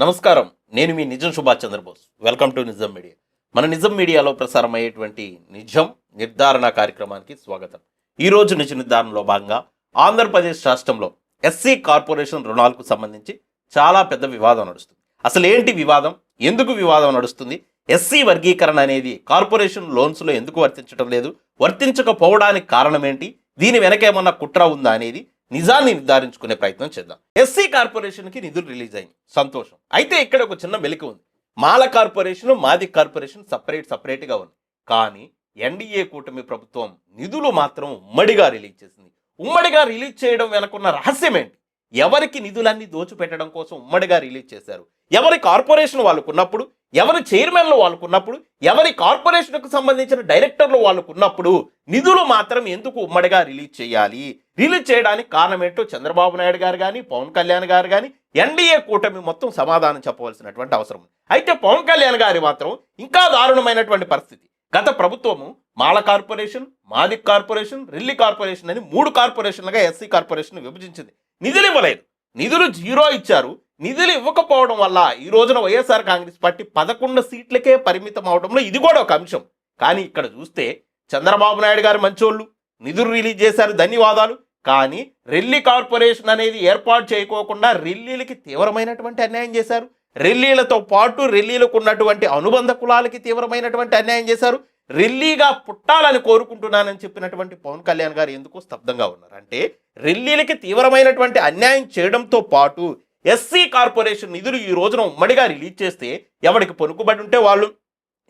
నమస్కారం. నేను మీ Nijam Subhash Chandrabose. Welcome to Nijam media. మన నిజం మీడియాలో ప్రసారం అయ్యేటువంటి నిజం నిర్ధారణ కార్యక్రమానికి స్వాగతం. ఈ రోజు నిజ నిర్ధారణలో భాగంగా ఆంధ్రప్రదేశ్ రాష్ట్రంలో ఎస్సీ కార్పొరేషన్ రుణాలకు సంబంధించి చాలా పెద్ద వివాదం నడుస్తుంది. అసలు ఏంటి వివాదం? ఎందుకు వివాదం నడుస్తుంది? ఎస్సీ వర్గీకరణ అనేది కార్పొరేషన్ లోన్స్లో ఎందుకు వర్తించడం లేదు? వర్తించకపోవడానికి కారణం ఏంటి? దీని వెనకేమన్నా కుట్ర ఉందా అనేది నిజాన్ని నిర్ధారించుకునే ప్రయత్నం చేద్దాం. ఎస్సీ కార్పొరేషన్కి నిధులు రిలీజ్ అయింది సంతోషం. అయితే ఇక్కడ ఒక చిన్న మెలిక ఉంది. మాల కార్పొరేషన్ మాది కార్పొరేషన్ సపరేట్ సపరేట్గా ఉంది. కానీ ఎన్డీఏ కూటమి ప్రభుత్వం నిధులు మాత్రం ఉమ్మడిగా రిలీజ్ చేసింది. ఉమ్మడిగా రిలీజ్ చేయడం వెనకున్న రహస్యం ఏంటి? ఎవరికి నిధులన్నీ దోచిపెట్టడం కోసం ఉమ్మడిగా రిలీజ్ చేశారు? ఎవరి కార్పొరేషన్ వాళ్ళకున్నప్పుడు ఎవరి చైర్మన్లు వాళ్ళకున్నప్పుడు ఎవరి కార్పొరేషన్కు సంబంధించిన డైరెక్టర్లు వాళ్ళకున్నప్పుడు నిధులు మాత్రం ఎందుకు ఉమ్మడిగా రిలీజ్ చేయాలి? రిలీజ్ చేయడానికి కారణం ఏంటో చంద్రబాబు నాయుడు గారు కానీ పవన్ కళ్యాణ్ గారు కానీ ఎన్డీఏ కూటమి మొత్తం సమాధానం చెప్పవలసినటువంటి అవసరం అయితే పవన్ కళ్యాణ్ గారి మాత్రం ఇంకా దారుణమైనటువంటి పరిస్థితి. గత ప్రభుత్వము Mala corporation Madiga corporation Relli corporation అని మూడు కార్పొరేషన్లుగా ఎస్సీ కార్పొరేషన్ విభజించింది. నిధులు ఇవ్వలేదు. నిధులు జీరో ఇచ్చారు. నిధులు ఇవ్వకపోవడం వల్ల ఈ రోజున వైఎస్ఆర్ కాంగ్రెస్ పార్టీ పదకొండు సీట్లకే పరిమితం అవడంలో ఇది కూడా ఒక అంశం. కానీ ఇక్కడ చూస్తే చంద్రబాబు నాయుడు గారు మంచోళ్ళు నిధులు రిలీజ్ చేశారు ధన్యవాదాలు. కానీ రెల్లి కార్పొరేషన్ అనేది ఏర్పాటు చేయకోకుండా రెల్లీలకి తీవ్రమైనటువంటి అన్యాయం చేశారు. రెల్లీలతో పాటు రెల్లీలకు ఉన్నటువంటి అనుబంధ కులాలకి తీవ్రమైనటువంటి అన్యాయం చేశారు. రెల్లీగా పుట్టాలని కోరుకుంటున్నానని చెప్పినటువంటి పవన్ కళ్యాణ్ గారు ఎందుకు స్తబ్దంగా ఉన్నారు. అంటే రెల్లీలకి తీవ్రమైనటువంటి అన్యాయం చేయడంతో పాటు ఎస్సీ కార్పొరేషన్ నిధులు ఈ రోజున ఉమ్మడిగా రిలీజ్ చేస్తే ఎవరికి పొనుకుబడి ఉంటే వాళ్ళు?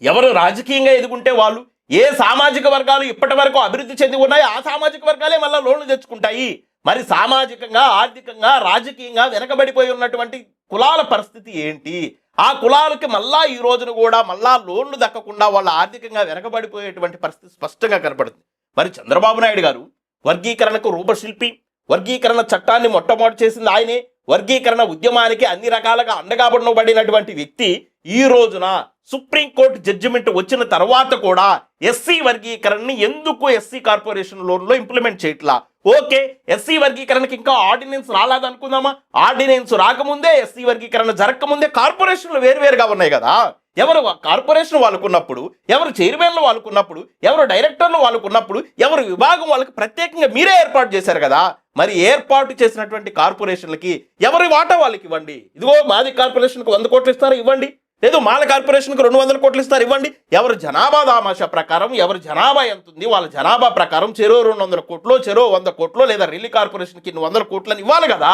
ఎవరు రాజకీయంగా ఎదుగుంటే వాళ్ళు? ఏ సామాజిక వర్గాలు ఇప్పటి వరకు అభివృద్ధి చెంది ఉన్నాయో ఆ సామాజిక వర్గాలే మళ్ళీ లోన్లు తెచ్చుకుంటాయి. మరి సామాజికంగా ఆర్థికంగా రాజకీయంగా వెనకబడిపోయి ఉన్నటువంటి కులాల పరిస్థితి ఏంటి? ఆ కులాలకి మళ్ళా ఈ రోజున కూడా మళ్ళా లోన్లు దక్కకుండా వాళ్ళ ఆర్థికంగా వెనకబడిపోయేటువంటి పరిస్థితి స్పష్టంగా కనపడుతుంది. మరి చంద్రబాబు నాయుడు గారు వర్గీకరణకు రూపశిల్పి వర్గీకరణ చట్టాన్ని మొట్టమొదటి చేసింది ఆయనే. వర్గీకరణ ఉద్యమానికి అన్ని రకాలుగా అండగాబడబడినటువంటి వ్యక్తి ఈ రోజున సుప్రీంకోర్టు జడ్జిమెంట్ వచ్చిన తర్వాత కూడా ఎస్సీ వర్గీకరణని ఎందుకు ఎస్సీ కార్పొరేషన్ లోన్లో ఇంప్లిమెంట్ చేయట్లా? ఓకే ఎస్సీ వర్గీకరణకి ఇంకా ఆర్డినెన్స్ రాలేదనుకుందామా? ఆర్డినెన్స్ రాకముందే ఎస్సీ వర్గీకరణ జరగకముందే కార్పొరేషన్లు వేరువేరుగా ఉన్నాయి కదా? ఎవరు కార్పొరేషన్ వాళ్ళకున్నప్పుడు ఎవరు చైర్మన్లు వాళ్ళకున్నప్పుడు ఎవరు డైరెక్టర్లు వాళ్ళకున్నప్పుడు ఎవరు విభాగం వాళ్ళకి ప్రత్యేకంగా మీరే ఏర్పాటు చేశారు కదా? మరి ఏర్పాటు చేసినటువంటి కార్పొరేషన్లకి ఎవరి వాటా వాళ్ళకి ఇవ్వండి? ఇదిగో మాది కార్పొరేషన్కి వంద కోట్లు ఇస్తారు ఇవ్వండి. లేదు మాల కార్పొరేషన్కి రెండు వందల కోట్లు ఇస్తారు ఇవ్వండి. ఎవరు జనాభా దామాష ప్రకారం ఎవరు జనాభా ఎంత ఉంది వాళ్ళ జనాభా ప్రకారం చెరో రెండు వందల కోట్లు చెరో వంద కోట్లు లేదా రిల్లీ కార్పొరేషన్కి ఇన్ని వందల కోట్లని ఇవ్వాలి కదా.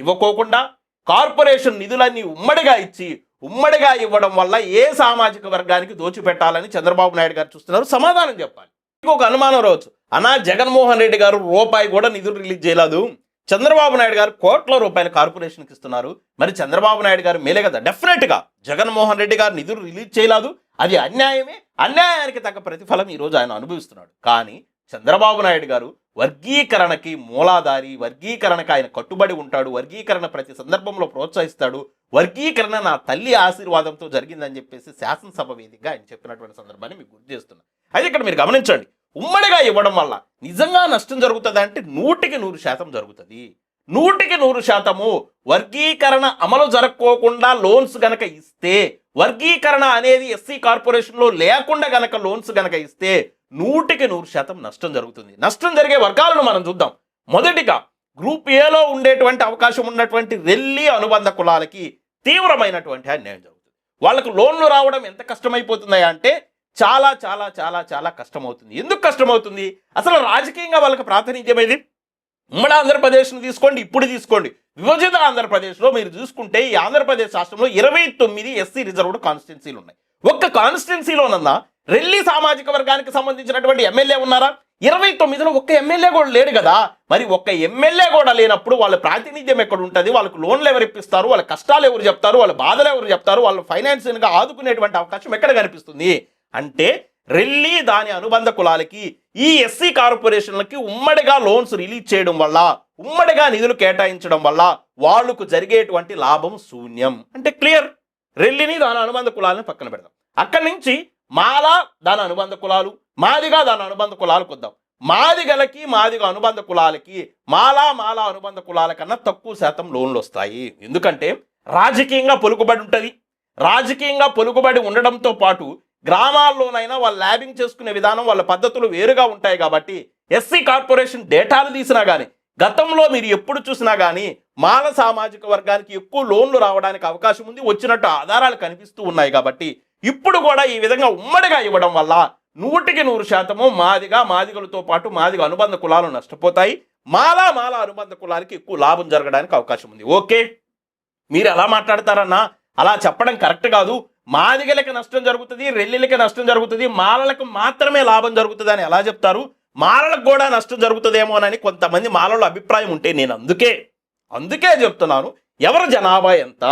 ఇవ్వకోకుండా కార్పొరేషన్ నిధులన్నీ ఉమ్మడిగా ఇచ్చి ఉమ్మడిగా ఇవ్వడం వల్ల ఏ సామాజిక వర్గానికి దోచిపెట్టాలని చంద్రబాబు నాయుడు గారు చూస్తున్నారు. సమాధానం చెప్పాలి. ఇంకొక అనుమానం రావచ్చు. అన్నా జగన్మోహన్ రెడ్డి గారు రూపాయి కూడా నిధులు రిలీజ్ చేయలేదు. చంద్రబాబు నాయుడు గారు కోట్ల రూపాయలు కార్పొరేషన్కి ఇస్తున్నారు. మరి చంద్రబాబు నాయుడు గారు మేలే కదా? డెఫినెట్గా జగన్మోహన్ రెడ్డి గారు నిధులు రిలీజ్ చేయలేదు. అది అన్యాయమే. అన్యాయానికి తగ్గ ప్రతిఫలం ఈరోజు ఆయన అనుభవిస్తున్నాడు. కానీ చంద్రబాబు నాయుడు గారు వర్గీకరణకి మూలాధారి వర్గీకరణకి ఆయన కట్టుబడి ఉంటాడు వర్గీకరణ ప్రతి సందర్భంలో ప్రోత్సహిస్తాడు. వర్గీకరణ నా తల్లి ఆశీర్వాదంతో జరిగిందని చెప్పేసి శాసనసభ వేదికగా ఆయన చెప్పినటువంటి సందర్భాన్ని మీకు గుర్తు చేస్తున్నా. అయితే ఇక్కడ మీరు గమనించండి. ఉమ్మడిగా ఇవ్వడం వల్ల నిజంగా నష్టం జరుగుతుంది అంటే నూటికి నూరు శాతం జరుగుతుంది. నూటికి నూరు శాతము వర్గీకరణ అమలు జరగకోకుండా లోన్స్ గనక ఇస్తే వర్గీకరణ అనేది ఎస్సీ కార్పొరేషన్లో లేకుండా గనక లోన్స్ గనక ఇస్తే నూటికి నూరు శాతం నష్టం జరుగుతుంది. నష్టం జరిగే వర్గాలను మనం చూద్దాం. మొదటిగా గ్రూప్ ఏలో ఉండేటువంటి అవకాశం ఉన్నటువంటి రెల్లి అనుబంధ కులాలకి తీవ్రమైనటువంటి అన్యాయం జరుగుతుంది. వాళ్ళకు లోన్లు రావడం ఎంత కష్టమైపోతున్నాయా అంటే చాలా చాలా చాలా చాలా కష్టమవుతుంది. ఎందుకు కష్టమవుతుంది? అసలు రాజకీయంగా వాళ్ళకి ప్రాతినిధ్యం ఏది ఉమ్మడి ఆంధ్రప్రదేశ్ను తీసుకోండి ఇప్పుడు తీసుకోండి. విభజిత ఆంధ్రప్రదేశ్లో మీరు చూసుకుంటే ఈ ఆంధ్రప్రదేశ్ రాష్ట్రంలో ఇరవై తొమ్మిది ఎస్సీ రిజర్వ్డ్ కాన్స్టిట్యున్సీలు ఉన్నాయి. ఒక్క కాన్స్టిట్యున్సీలోనన్నా రెల్లి సామాజిక వర్గానికి సంబంధించినటువంటి ఎమ్మెల్యే ఉన్నారా? ఇరవై తొమ్మిదిలో ఒక్క ఎమ్మెల్యే కూడా లేడు కదా. మరి ఒక్క ఎమ్మెల్యే కూడా లేనప్పుడు వాళ్ళ ప్రాతినిధ్యం ఎక్కడ ఉంటుంది? వాళ్ళకు లోన్లు ఎవరు ఇప్పిస్తారు? వాళ్ళ కష్టాలు ఎవరు చెప్తారు? వాళ్ళ బాధలు ఎవరు చెప్తారు? వాళ్ళ ఫైనాన్షియల్గా ఆదుకునేటువంటి అవకాశం ఎక్కడ కనిపిస్తుంది? అంటే రెల్లి దాని అనుబంధ కులాలకి ఈ ఎస్సీ కార్పొరేషన్లకి ఉమ్మడిగా లోన్స్ రిలీజ్ చేయడం వల్ల ఉమ్మడిగా నిధులు కేటాయించడం వల్ల వాళ్ళకు జరిగేటువంటి లాభం శూన్యం. అంటే క్లియర్? రెల్లిని దాని అనుబంధ కులాలని పక్కన పెడదాం. అక్కడి నుంచి మాలా దాని అనుబంధ కులాలు మాదిగా దాని అనుబంధ కులాలకు వద్దాం మాదిగలకి మాదిగ అనుబంధ కులాలకి మాలా మాలా అనుబంధ కులాల కన్నా తక్కువ శాతం లోన్లు వస్తాయి. ఎందుకంటే రాజకీయంగా పలుకుబడి ఉంటుంది. రాజకీయంగా పొలుకుబడి ఉండడంతో పాటు గ్రామాల్లోనైనా వాళ్ళు ల్యాబింగ్ చేసుకునే విధానం వాళ్ళ పద్ధతులు వేరుగా ఉంటాయి కాబట్టి ఎస్సీ కార్పొరేషన్ డేటాలు తీసినా కానీ గతంలో మీరు ఎప్పుడు చూసినా కానీ మాల సామాజిక వర్గానికి ఎక్కువ లోన్లు రావడానికి అవకాశం ఉంది వచ్చినట్టు ఆధారాలు కనిపిస్తూ ఉన్నాయి కాబట్టి ఇప్పుడు కూడా ఈ విధంగా ఉమ్మడిగా ఇవ్వడం వల్ల నూటికి నూరు శాతము మాదిగా మాదిగలతో పాటు మాదిగ అనుబంధ కులాలు నష్టపోతాయి. మాలా మాల అనుబంధ కులాలకి ఎక్కువ లాభం జరగడానికి అవకాశం ఉంది. ఓకే? మీరు ఎలా మాట్లాడతారన్నా అలా చెప్పడం కరెక్ట్ కాదు. మాదిగలకి నష్టం జరుగుతుంది రెల్లిలకి నష్టం జరుగుతుంది మాలలకు మాత్రమే లాభం జరుగుతుంది అని ఎలా చెప్తారు? మాలలకు కూడా నష్టం జరుగుతుందేమోనని కొంతమంది మాలలో అభిప్రాయం ఉంటే నేను అందుకే అందుకే చెప్తున్నాను. ఎవరి జనాభా ఎంత?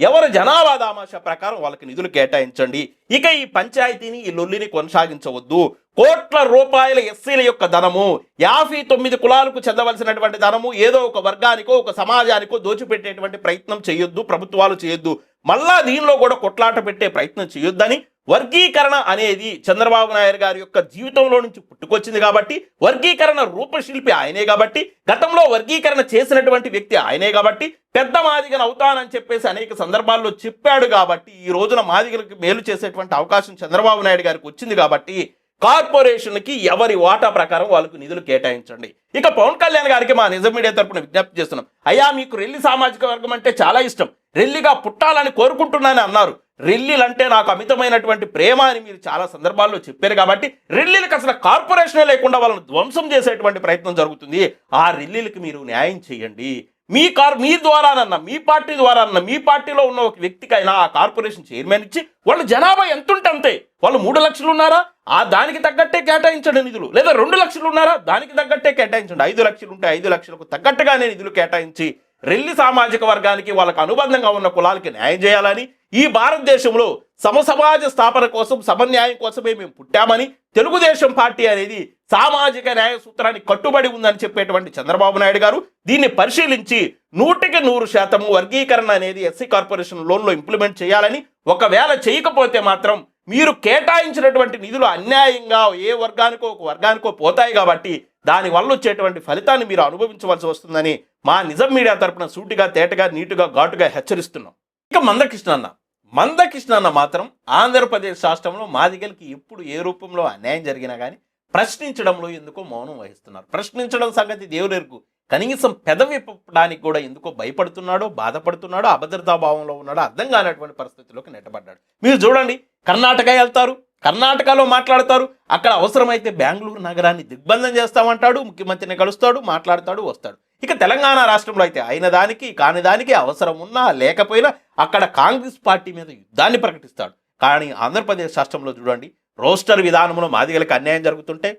ఎవరి జనాభా దామాష ప్రకారం వాళ్ళకి నిధులు కేటాయించండి. ఇక ఈ పంచాయతీని ఈ లొల్లిని కొనసాగించవద్దు. కోట్ల రూపాయల ఎస్సీల యొక్క ధనము యాభై తొమ్మిది కులాలకు చెందవలసినటువంటి ధనము ఏదో ఒక వర్గానికో ఒక సమాజానికో దోచిపెట్టేటువంటి ప్రయత్నం చేయొద్దు ప్రభుత్వాలు చేయొద్దు. మళ్ళా దీనిలో కూడా కొట్లాట పెట్టే ప్రయత్నం చేయొద్దని వర్గీకరణ అనేది చంద్రబాబు నాయుడు గారి యొక్క జీవితంలో నుంచి పుట్టుకొచ్చింది కాబట్టి వర్గీకరణ రూపశిల్పి ఆయనే కాబట్టి గతంలో వర్గీకరణ చేసినటువంటి వ్యక్తి ఆయనే కాబట్టి పెద్ద మాదిగను అవుతానని చెప్పేసి అనేక సందర్భాల్లో చెప్పాడు కాబట్టి ఈ రోజున మాదిగలకు మేలు చేసేటువంటి అవకాశం చంద్రబాబు నాయుడు గారికి వచ్చింది కాబట్టి కార్పొరేషన్కి ఎవరి వాటా ప్రకారం వాళ్ళకు నిధులు కేటాయించండి. ఇక పవన్ కళ్యాణ్ గారికి మా నిజం మీడియా తరపున విజ్ఞప్తి చేస్తున్నాం. అయ్యా మీకు రెల్లి సామాజిక వర్గం అంటే చాలా ఇష్టం. రెల్లిగా పుట్టాలని కోరుకుంటున్నానని అన్నారు. రెల్లిలంటే నాకు అమితమైనటువంటి ప్రేమ అని మీరు చాలా సందర్భాల్లో చెప్పారు కాబట్టి రెల్లిలకు అసలు కార్పొరేషనే లేకుండా వాళ్ళని ధ్వంసం చేసేటువంటి ప్రయత్నం జరుగుతుంది. ఆ రెల్లిలకు మీరు న్యాయం చేయండి. మీ కార్ మీ ద్వారానన్న మీ పార్టీ ద్వారానన్న మీ పార్టీలో ఉన్న ఒక వ్యక్తికైనా ఆ కార్పొరేషన్ చైర్మన్ ఇచ్చి వాళ్ళ జనాభా ఎంత ఉంటే అంతే. వాళ్ళు మూడు లక్షలు ఉన్నారా? ఆ దానికి తగ్గట్టే కేటాయించండి నిధులు. లేదా రెండు లక్షలు ఉన్నారా? దానికి తగ్గట్టే కేటాయించండి. ఐదు లక్షలు ఉంటే ఐదు లక్షలకు తగ్గట్టుగానే నిధులు కేటాయించి రెల్లి సామాజిక వర్గానికి వాళ్ళకు అనుబంధంగా ఉన్న కులాలకి న్యాయం చేయాలని ఈ భారతదేశంలో సమసమాజ స్థాపన కోసం సమన్యాయం కోసమే మేము పుట్టామని తెలుగుదేశం పార్టీ అనేది సామాజిక న్యాయ సూత్రానికి కట్టుబడి ఉందని చెప్పేటువంటి చంద్రబాబు నాయుడు గారు దీన్ని పరిశీలించి నూటికి నూరు శాతము వర్గీకరణ అనేది ఎస్సీ కార్పొరేషన్ లోన్లో ఇంప్లిమెంట్ చేయాలని ఒకవేళ చేయకపోతే మాత్రం మీరు కేటాయించినటువంటి నిధులు అన్యాయంగా ఏ వర్గానికో ఒక వర్గానికో పోతాయి కాబట్టి దాని వల్ల వచ్చేటువంటి ఫలితాన్ని మీరు అనుభవించవలసి వస్తుందని మా నిజం మీడియా తరపున సూటిగా తేటగా నీటుగా ఘాటుగా హెచ్చరిస్తున్నాం. ఇక మందకృష్ణ అన్న. మందకృష్ణ అన్న మాత్రం ఆంధ్రప్రదేశ్ రాష్ట్రంలో మాదిగలకి ఎప్పుడు ఏ రూపంలో అన్యాయం జరిగినా కానీ ప్రశ్నించడంలో ఎందుకో మౌనం వహిస్తున్నారు. ప్రశ్నించడం సంగతి దేవుడెరుకు కనీసం పెదవిప్పడానికి కూడా ఎందుకో భయపడుతున్నాడో బాధపడుతున్నాడో అభద్రతా భావంలో ఉన్నాడో అర్థం కానటువంటి పరిస్థితిలోకి నెట్టబడ్డాడు. మీరు చూడండి కర్ణాటక వెళ్తారు కర్ణాటకలో మాట్లాడతారు అక్కడ అవసరమైతే బెంగళూరు నగరాన్ని దిగ్బంధం చేస్తామంటాడు ముఖ్యమంత్రిని కలుస్తాడు మాట్లాడతాడు వస్తాడు. ఇక తెలంగాణ రాష్ట్రంలో అయితే అయిన దానికి కాని దానికి అవసరం ఉన్నా లేకపోయినా అక్కడ కాంగ్రెస్ పార్టీ మీద యుద్ధాన్ని ప్రకటిస్తాడు. కానీ ఆంధ్రప్రదేశ్ రాష్ట్రంలో చూడండి రోస్టర్ విధానంలో మాదిగలకు అన్యాయం జరుగుతుంటే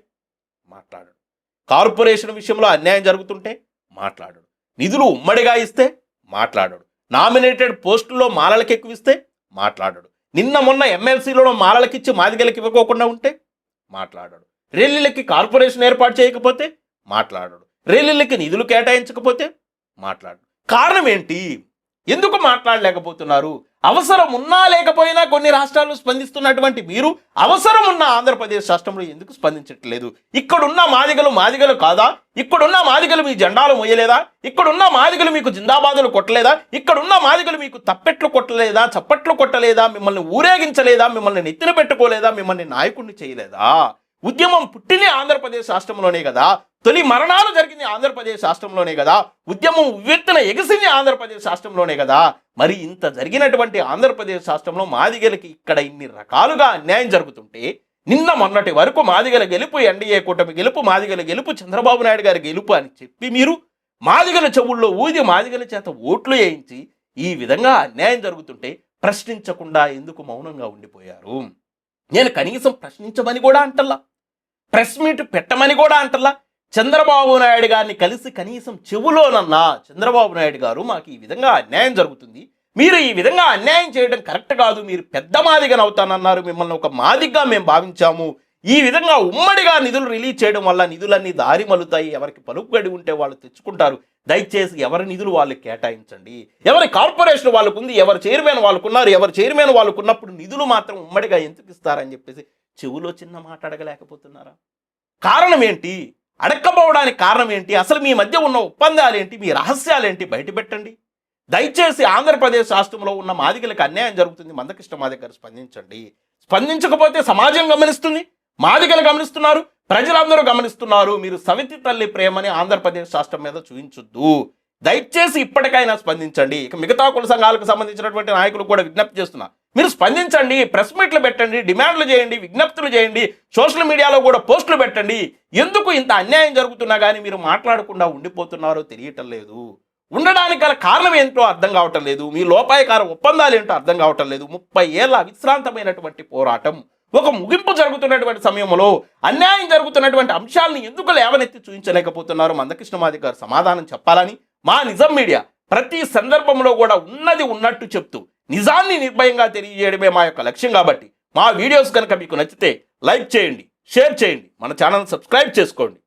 మాట్లాడాడు. కార్పొరేషన్ విషయంలో అన్యాయం జరుగుతుంటే మాట్లాడడు. నిధులు ఉమ్మడిగా ఇస్తే మాట్లాడడు. నామినేటెడ్ పోస్టుల్లో మాలలకు ఎక్కువ ఇస్తే మాట్లాడడు. నిన్న మొన్న ఎమ్మెల్సీలలో మాలలకు ఇచ్చి ఇవ్వకోకుండా ఉంటే మాట్లాడడు. రేలీలకి కార్పొరేషన్ ఏర్పాటు చేయకపోతే మాట్లాడడు. రేలీలకి నిధులు కేటాయించకపోతే మాట్లాడు కారణం ఏంటి? ఎందుకు మాట్లాడలేకపోతున్నారు? అవసరం ఉన్నా లేకపోయినా కొన్ని రాష్ట్రాలు స్పందిస్తున్నటువంటి మీరు అవసరం ఉన్న ఆంధ్రప్రదేశ్ రాష్ట్రంలో ఎందుకు స్పందించట్లేదు? ఇక్కడున్న మాదిగలు మాదిగలు కాదా? ఇక్కడున్న మాదిగలు మీ జెండాలు మోయలేదా? ఇక్కడున్న మాదిగలు మీకు జిందాబాదులు కొట్టలేదా? ఇక్కడున్న మాదిగలు మీకు తప్పెట్లు కొట్టలేదా? చప్పట్లు కొట్టలేదా? మిమ్మల్ని ఊరేగించలేదా? మిమ్మల్ని నెత్తిన పెట్టుకోలేదా? మిమ్మల్ని నాయకుడిని చేయలేదా? ఉద్యమం పుట్టిన ఆంధ్రప్రదేశ్ రాష్ట్రంలోనే కదా. తొలి మరణాలు జరిగింది ఆంధ్రప్రదేశ్ రాష్ట్రంలోనే కదా. ఉద్యమం ఉవ్వెత్తున ఎగిసింది ఆంధ్రప్రదేశ్ రాష్ట్రంలోనే కదా. మరి ఇంత జరిగినటువంటి ఆంధ్రప్రదేశ్ రాష్ట్రంలో మాదిగలకి ఇక్కడ ఇన్ని రకాలుగా అన్యాయం జరుగుతుంటే నిన్న మొన్నటి వరకు మాదిగల గెలుపు ఎన్డీఏ కూటమి గెలుపు మాదిగల గెలుపు చంద్రబాబు నాయుడు గారి గెలుపు అని చెప్పి మీరు మాదిగల చెవుల్లో ఊది మాదిగల చేత ఓట్లు వేయించి ఈ విధంగా అన్యాయం జరుగుతుంటే ప్రశ్నించకుండా ఎందుకు మౌనంగా ఉండిపోయారు? నేను కనీసం ప్రశ్నించమని కూడా అంటల్లా ప్రెస్ మీట్ పెట్టమని కూడా అంటలా. చంద్రబాబు నాయుడు గారిని కలిసి కనీసం చెవులోనన్నా చంద్రబాబు నాయుడు గారు మాకు ఈ విధంగా అన్యాయం జరుగుతుంది. మీరు ఈ విధంగా అన్యాయం చేయడం కరెక్ట్ కాదు. మీరు పెద్ద మాదిగను అవుతానన్నారు. మిమ్మల్ని ఒక మాదిగ్గా మేము భావించాము. ఈ విధంగా ఉమ్మడిగా నిధులు రిలీజ్ చేయడం వల్ల నిధులన్నీ దారి మలుతాయి. ఎవరికి పలుకుబడి ఉంటే వాళ్ళు తెచ్చుకుంటారు. దయచేసి ఎవరి నిధులు వాళ్ళకి కేటాయించండి. ఎవరి కార్పొరేషన్ వాళ్ళకు ఉంది ఎవరి చైర్మన్ వాళ్ళకున్నారు ఎవరి చైర్మన్ వాళ్ళకున్నప్పుడు నిధులు మాత్రం ఉమ్మడిగా ఎందుకు ఇస్తారని చెప్పేసి చెవులో చిన్న మాట అడగలేకపోతున్నారా కారణం ఏంటి అడక్కపోవడానికి కారణం ఏంటి అసలు మీ మధ్య ఉన్న ఒప్పందాలు ఏంటి మీ రహస్యాలు ఏంటి బయటపెట్టండి. దయచేసి ఆంధ్రప్రదేశ్ రాష్ట్రంలో ఉన్న మాదిగలకు అన్యాయం జరుగుతుంది. మందకృష్ణ మాదిగ గారు స్పందించండి. స్పందించకపోతే సమాజం గమనిస్తుంది. మాదిగలు గమనిస్తున్నారు. ప్రజలందరూ గమనిస్తున్నారు. మీరు సవితి తల్లి ప్రేమని ఆంధ్రప్రదేశ్ రాష్ట్రం మీద చూపించొద్దు దయచేసి ఇప్పటికైనా స్పందించండి. ఇక మిగతా కుల సంఘాలకు సంబంధించినటువంటి నాయకులు కూడా విజ్ఞప్తి చేస్తున్నారు. మీరు స్పందించండి ప్రెస్ మీట్లు పెట్టండి డిమాండ్లు చేయండి విజ్ఞప్తులు చేయండి సోషల్ మీడియాలో కూడా పోస్టులు పెట్టండి. ఎందుకు ఇంత అన్యాయం జరుగుతున్నా కానీ మీరు మాట్లాడకుండా ఉండిపోతున్నారో తెలియటం లేదు. ఉండడానికి గల కారణం ఏంటో అర్థం కావటం లేదు. మీ లోపాయకార ఒప్పందాలు ఏంటో అర్థం కావటం లేదు. ముప్పై ఏళ్ళ విశ్రాంతమైనటువంటి పోరాటం ఒక ముగింపు జరుగుతున్నటువంటి సమయంలో అన్యాయం జరుగుతున్నటువంటి అంశాలను ఎందుకు లేవనెత్తి చూపించలేకపోతున్నారు? మందకృష్ణ మాది గారు సమాధానం చెప్పాలని మా నిజం మీడియా ప్రతి సందర్భంలో కూడా ఉన్నది ఉన్నట్టు చెప్తూ నిజాన్ని నిర్భయంగా తెలియజేయడమే మా యొక్క లక్ష్యం కాబట్టి మా వీడియోస్ కనుక మీకు నచ్చితే లైక్ చేయండి షేర్ చేయండి మన ఛానల్ సబ్స్క్రైబ్ చేసుకోండి.